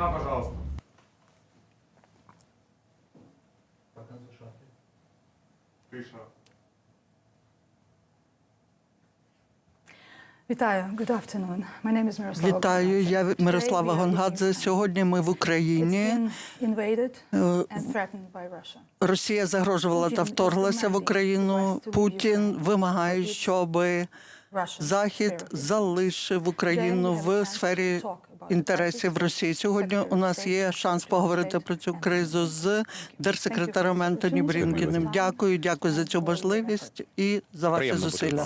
Тишина, пожалуйста. Тиша. Вітаю, good afternoon. My name is Miroslava Вітаю, я. Мирослава Гонгадзе. Сьогодні ми в Україні. Е, and threatened by Russia. Росія загрожувала та вторглася в Україну. Путін вимагає, щоб Захід залишив Україну в сфері інтересів Росії. Сьогодні у нас є шанс поговорити про цю кризу з держсекретарем Ентоні Брінкіним. Дякую, дякую за цю можливість і за ваші зусилля.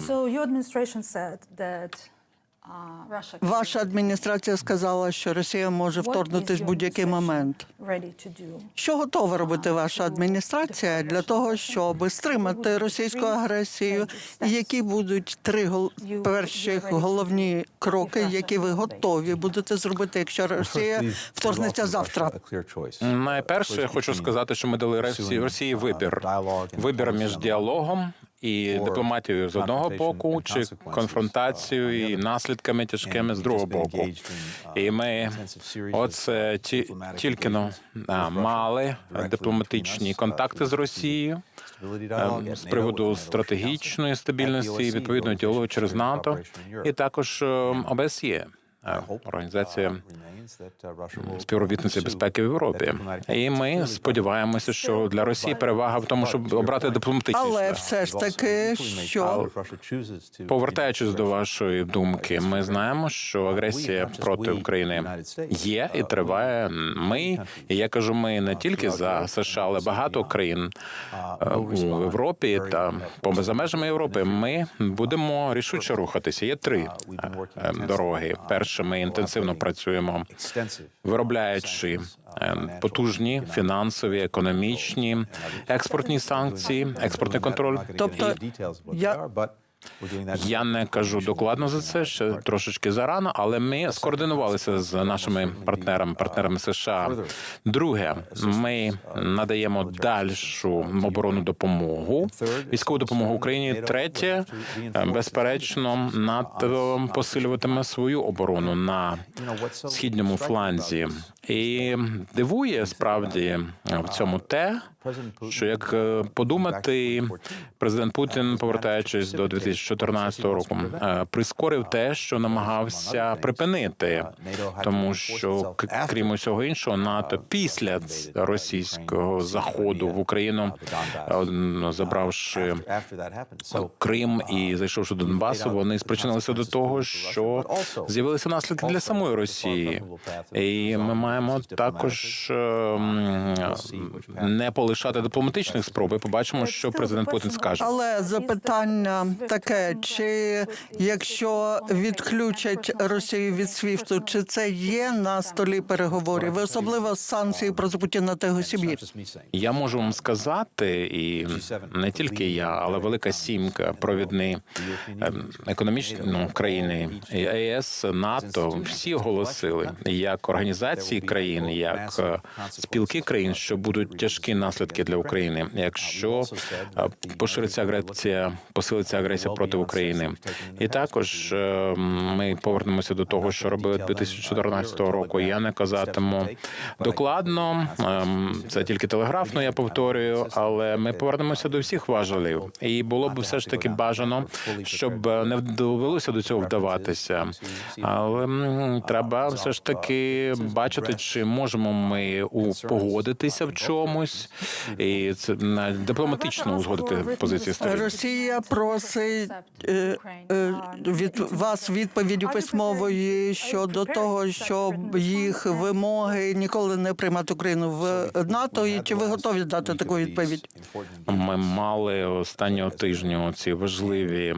Ваша адміністрація сказала, що Росія може вторгнутись в будь-який момент. Що готова робити ваша адміністрація для того, щоб стримати російську агресію? Які будуть три перші головні кроки, які ви готові будете зробити, якщо Росія вторгнеться завтра? Найперше, я хочу сказати, що ми дали Росії, Росії вибір. Вибір між діалогом і дипломатією з одного боку, чи конфронтацією і наслідками тяжкими з другого боку. І ми оце ті, тільки ну, мали дипломатичні контакти з Росією ем, з приводу стратегічної стабільності і відповідно діалогу через НАТО, і також ем, ОБСЄ. Е, Організація співробітниці безпеки в Європі. І ми сподіваємося, що для Росії перевага в тому, щоб обрати дипломатичний Але все ж таки, що Повертаючись до вашої думки, ми знаємо, що агресія проти України є і триває. Ми і я кажу, ми не тільки за США, але багато країн е, у Європі та поза межами Європи. Ми будемо рішуче рухатися. Є три е, е, Перше, ми інтенсивно працюємо. виробляючи е, потужні фінансові, економічні, експортні санкції, експортний контроль. Тобто, я- Я не кажу докладно за це ще трошечки зарано, але ми скоординувалися з нашими партнерами, партнерами США. Друге, ми надаємо дальшу оборонну допомогу, військову допомогу Україні. Третє, е, безперечно, НАТО посилюватиме свою оборону на східному фланзі. І дивує справді е, в цьому те, що як е, подумати, президент Путін, повертаючись до 2014 року, е, прискорив те, що намагався припинити, тому що крім усього іншого, НАТО після російського заходу в Україну, е, забравши Крим і зайшовши до Донбасу, вони спричинилися до того, що з'явилися наслідки для самої Росії, і ми маємо також ем, не полишати дипломатичних спроб. І побачимо, що президент Путін скаже. Але запитання таке: чи якщо відключать Росію від СВІФТу, чи це є на столі переговорів, особливо санкції проти Путіна та його сім'ї? Я можу вам сказати, і не тільки я, але велика сімка провідні ем, економічні ну, країни ЄС, НАТО, всі оголосили як організації країн, як е, спілки країн, що будуть тяжкі наслідки для України, якщо е, пошириться агресія, посилиться агресія проти України. І також е, ми повернемося до того, що робили 2014 року. Я не казатиму докладно. ем, Це тільки телеграфно, я повторюю, але ми повернемося до всіх важелів. І було б все ж таки бажано, щоб не довелося до цього вдаватися. Але треба все ж таки бачити, чи можемо ми у погодитися в чомусь, і це на дипломатично узгодити позиції сторін. Росія просить е, е, від вас відповіді письмової щодо того, щоб їх вимоги ніколи не приймати Україну в НАТО. І чи ви готові дати таку відповідь? Ми мали останнього тижня ці важливі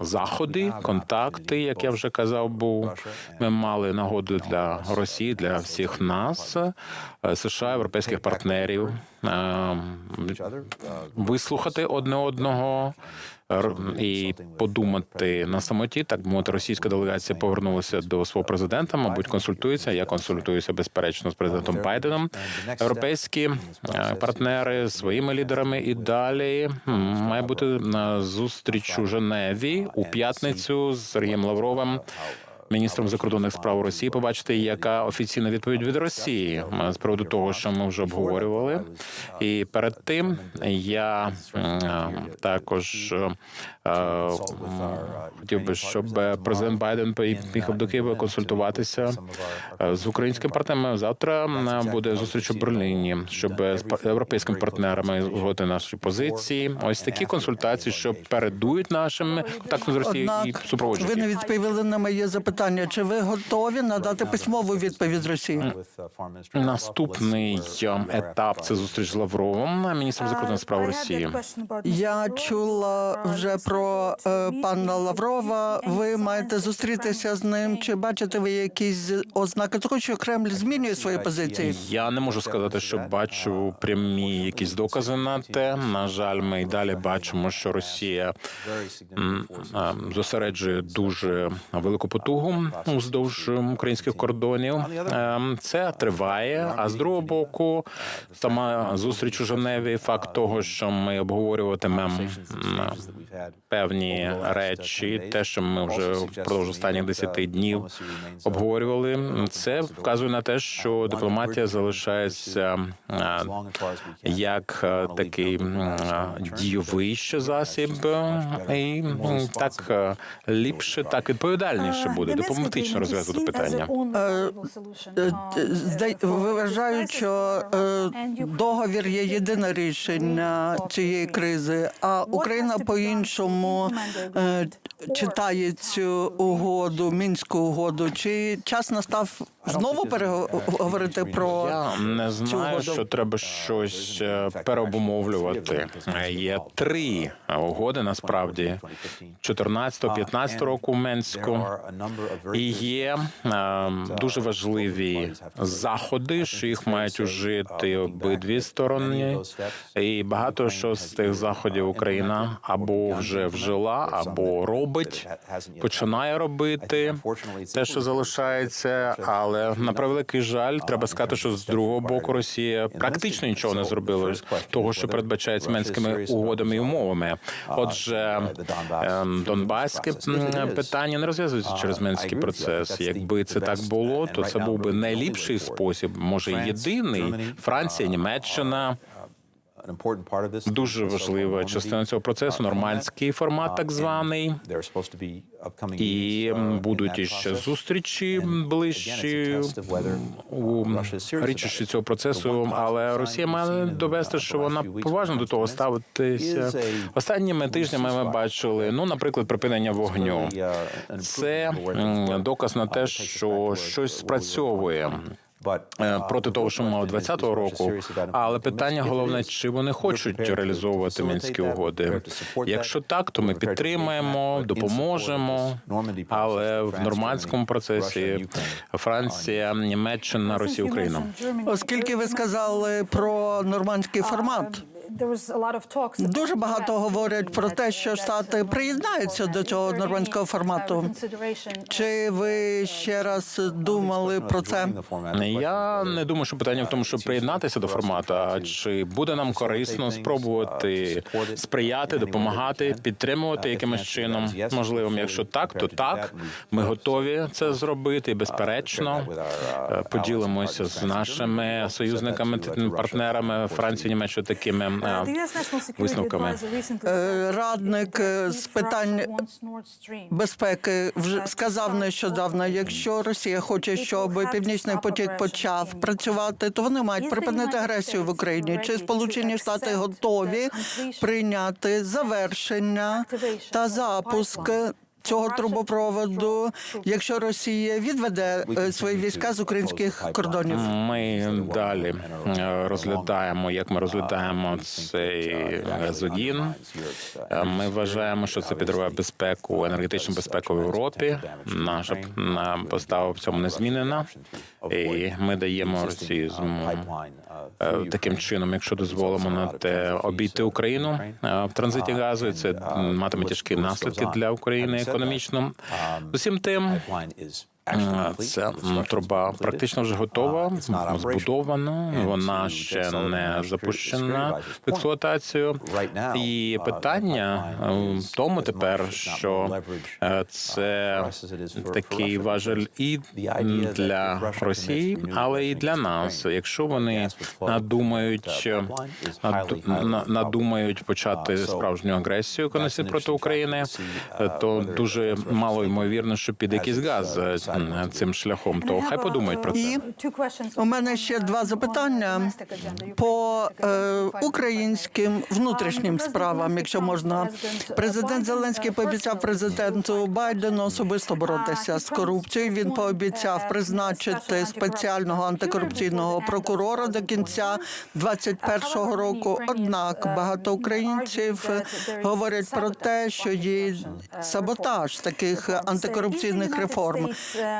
заходи, контакти, як я вже казав, був. Ми мали нагоду для Росії, для всіх нас, США, європейських партнерів, е, вислухати одне одного. І подумати на самоті, так мовити, російська делегація повернулася до свого президента. Мабуть, консультується. Я консультуюся безперечно з президентом Байденом. Європейські е, партнери своїми лідерами і далі має бути на зустріч у Женеві у п'ятницю з Сергієм Лавровим. Міністром закордонних справ Росії, побачити, яка офіційна відповідь від Росії е, з приводу того, що ми вже обговорювали. І перед тим я е, також е, хотів би, щоб президент Байден поїхав до Києва консультуватися з українськими партнерами. Завтра буде зустріч у Берліні, щоб з європейськими партнерами узгодити наші позиції. Ось такі консультації, що передують нашим контактам з Росією і супроводжують. ви не відповіли на моє запитання. Чи ви готові надати письмову відповідь Росії? Наступний е, етап це зустріч з Лавровим, міністром закордонних справ Росії. Я чула вже про е, пана Лаврова. Ви маєте зустрітися з ним. Чи бачите ви якісь ознаки того, що Кремль змінює свої позиції? Я не можу сказати, що бачу прямі якісь докази на те. На жаль, ми й далі бачимо, що Росія м, зосереджує дуже велику потугу вздовж українських кордонів. Ем, Це триває. А з другого боку, сама зустріч у Женеві, факт того, що ми обговорюватимемо певні речі, те, що ми вже впродовж останніх 10 днів обговорювали, це вказує на те, що дипломатія залишається як е, такий е, дійовий ще засіб, е, і так е, ліпше, так відповідальніше буде дипломатично розв'язати питання. Вважаю, що е, договір є єдине рішення цієї кризи, а Україна по-іншому е, читає цю угоду, мінську угоду. Чи час настав знову переговорити про Я не знаю, що треба щось е, переобумовлювати. Є три угоди насправді 14-15 року Менську. І є е, дуже важливі заходи, що їх мають ужити обидві сторони. І багато що з тих заходів Україна або вже вжила, або робить, починає робити те, що залишається. Але на превеликий жаль, треба сказати, що з другого боку Росія практично нічого не зробила того, що передбачається менськими угодами і умовами. Отже, ем, донбаське питання не розв'язується через менський процес. Якби це так було, то це був би найліпший спосіб, може єдиний. Франція, Німеччина. Дуже важлива частина цього процесу, нормандський формат, так званий. І будуть іще зустрічі ближчі у річищі цього процесу. Але Росія має довести, що вона поважно до того ставитися. Останніми тижнями ми бачили, ну, наприклад, припинення вогню. Це доказ на те, що щось спрацьовує. Е, Проти того, що мав мали 20-го року, але питання головне, чи вони хочуть реалізовувати мінські угоди. Якщо так, то ми підтримаємо, допоможемо. Але в нормандському процесі Франція, Німеччина, Росія, Україна. оскільки ви сказали про нормандський формат. Дуже багато говорять про те, що штати приєднаються до цього нормандського формату. Чи ви ще раз думали про це? Я не думаю, що питання в тому, щоб приєднатися до формату, а чи буде нам корисно спробувати сприяти, допомагати, підтримувати якимось чином можливим. Якщо так, то так. Ми готові це зробити. Безперечно, е, поділимося з нашими союзниками, партнерами Франції, Німеччини такими висновками. Е, Радник е, з питань безпеки вже сказав нещодавно, якщо Росія хоче, щоб північний потік почав працювати, то вони мають припинити агресію в Україні. Чи Сполучені Штати готові прийняти завершення та запуск? Цього трубопроводу, якщо Росія відведе е, свої війська з українських кордонів, Ми далі е, розглядаємо, як ми розглядаємо цей газогін. Е, Ми вважаємо, що це підриває безпеку, енергетичну безпеку в Європі. Наша постава в цьому не змінена. І ми даємо Росії змогу е, таким чином, якщо дозволимо на те обійти Україну е, в транзиті газу, це матиме тяжкі наслідки для України економічно. Усім тим Ця труба практично вже готова, збудована. Вона ще не запущена в експлуатацію. І питання е, в тому тепер, що е, це такий важель і для Росії, але і для нас. Якщо вони надумають на- надумають почати справжню агресію проти України, е, то дуже мало ймовірно, що піде якийсь газ цим шляхом. То хай подумають про це. І у мене ще два запитання по е, українським внутрішнім справам, якщо можна. Президент Зеленський пообіцяв президенту Байдену особисто боротися з корупцією. Він пообіцяв призначити спеціального антикорупційного прокурора до кінця 2021 року. Однак багато українців говорять про те, що є саботаж таких антикорупційних реформ.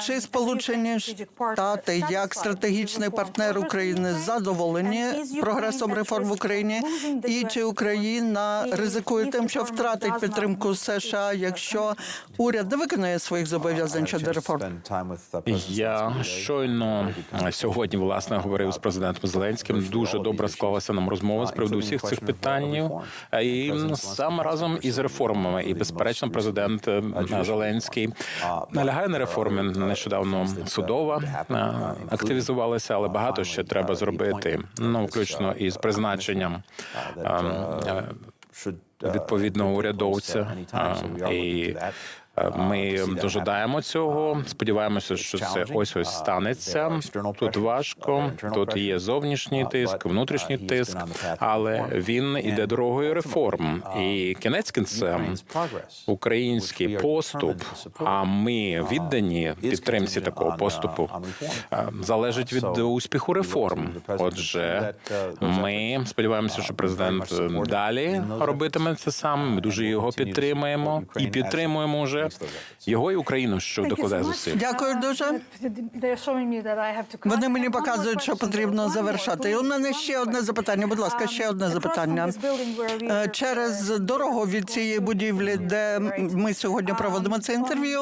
Чи Сполучені Штати як стратегічний партнер України задоволені прогресом реформ в Україні? І чи Україна ризикує тим, що втратить підтримку США, якщо уряд не виконує своїх зобов'язань щодо реформ? Я щойно сьогодні власне говорив з президентом Зеленським. Дуже добре склалася нам розмова з приводу всіх цих питань. Е, І саме разом із реформами. І безперечно, президент е, Зеленський налягає на реформи. Нещодавно судова е, активізувалася, але багато ще треба зробити. Ну включно із призначенням е, е, відповідного урядовця. Е, І Ми дожидаємо цього. Сподіваємося, що це ось ось станеться. Тут важко. Тут є зовнішній тиск, внутрішній тиск, але він іде дорогою реформ. І кінець кінцем український поступ. А ми віддані підтримці такого поступу е, залежить від успіху реформ. Отже, ми сподіваємося, що президент е, далі робитиме це сам. Ми дуже його підтримуємо і підтримуємо вже його і Україну, що докладає зусиль. Дякую дуже. Вони мені показують, що потрібно завершати. І у мене ще одне запитання. Будь ласка, ще одне запитання. Е, Через дорогу від цієї будівлі, де ми сьогодні проводимо це інтерв'ю.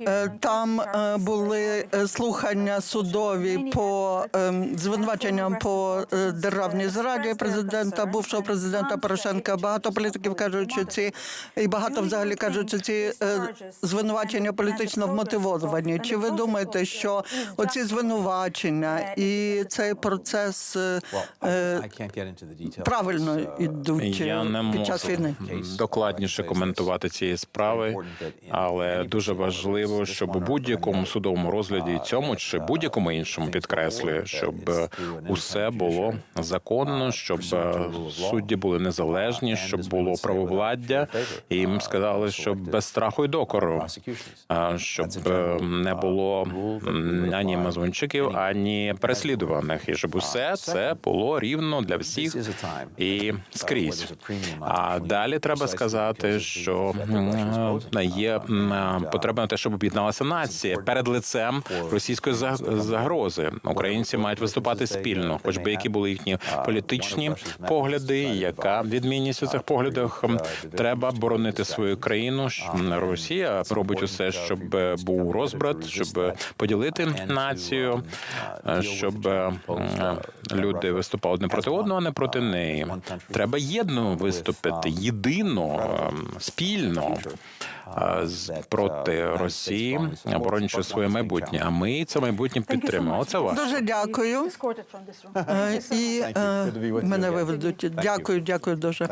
Е, Там е, були слухання судові по ем, звинуваченням по державній зраді президента, бувшого президента Порошенка. Багато політиків кажуть, що ці і багато взагалі кажуть, що ці е, звинувачення політично вмотивовані. Чи ви думаєте, що оці звинувачення і цей процес е, е, правильно йдуть Я не під час війни? докладніше коментувати цієї справи, але дуже важливо, щоб у будь-якому судовому розгляді цьому чи будь-якому іншому підкреслюю, щоб усе було законно, щоб судді були незалежні, щоб було правовладдя, і їм сказали, що без страху і докору, щоб е, не було ані мазунчиків, ані переслідуваних, і щоб усе це було рівно для всіх і скрізь. А далі треба сказати, що є потреба на те, щоб об'єдналася нація перед лицем російської за- загрози. Українці мають виступати спільно, хоч би які були їхні політичні погляди, яка відмінність у цих поглядах. Треба боронити свою країну. М, Росія робить усе, щоб е, був розбрат, щоб поділити націю, щоб люди виступали одне проти одного, а не проти неї. Треба єдно виступити, єдино, спільно з- проти Росії, боронячи своє майбутнє. А ми це майбутнє підтримуємо. Оце важко. Дуже дякую. Е, І е, мене виведуть. Дякую, дякую дуже.